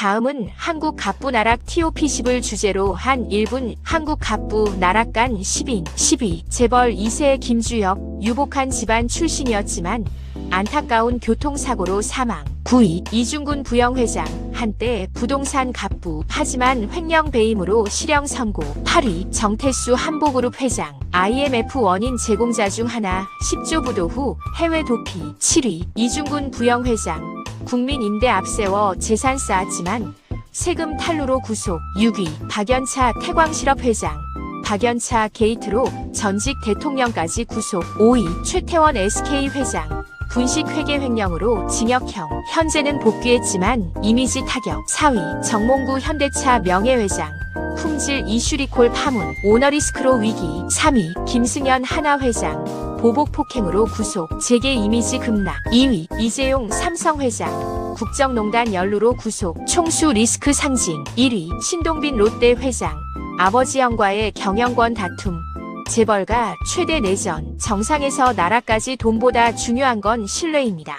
다음은 한국 갑부 나락 TOP10을 주제로 한 1분 한국 갑부 나락 간 10인 12 재벌 2세 김주혁 유복한 집안 출신이었지만 안타까운 교통사고로 사망. 9위 이중군 부영회장 한때 부동산 갑부 하지만 횡령 배임으로 실형 선고. 8위 정태수 한보그룹 회장 IMF 원인 제공자 중 하나 10조 부도 후 해외 도피. 7위 이중군 부영회장 국민 임대 앞세워 재산 쌓았지만 세금 탈루로 구속. 6위 박연차 태광실업 회장. 박연차 게이트로 전직 대통령까지 구속. 5위 최태원 SK 회장. 분식 회계 횡령으로 징역형. 현재는 복귀했지만 이미지 타격. 4위 정몽구 현대차 명예회장. 품질 이슈리콜 파문. 오너리스크로 위기. 3위 김승현 하나회장 보복 폭행으로 구속. 재계 이미지 급락. 2위. 이재용 삼성 회장. 국정농단 연루로 구속. 총수 리스크 상징. 1위. 신동빈 롯데 회장. 아버지 형과의 경영권 다툼. 재벌가 최대 내전. 정상에서 나라까지 돈보다 중요한 건 신뢰입니다.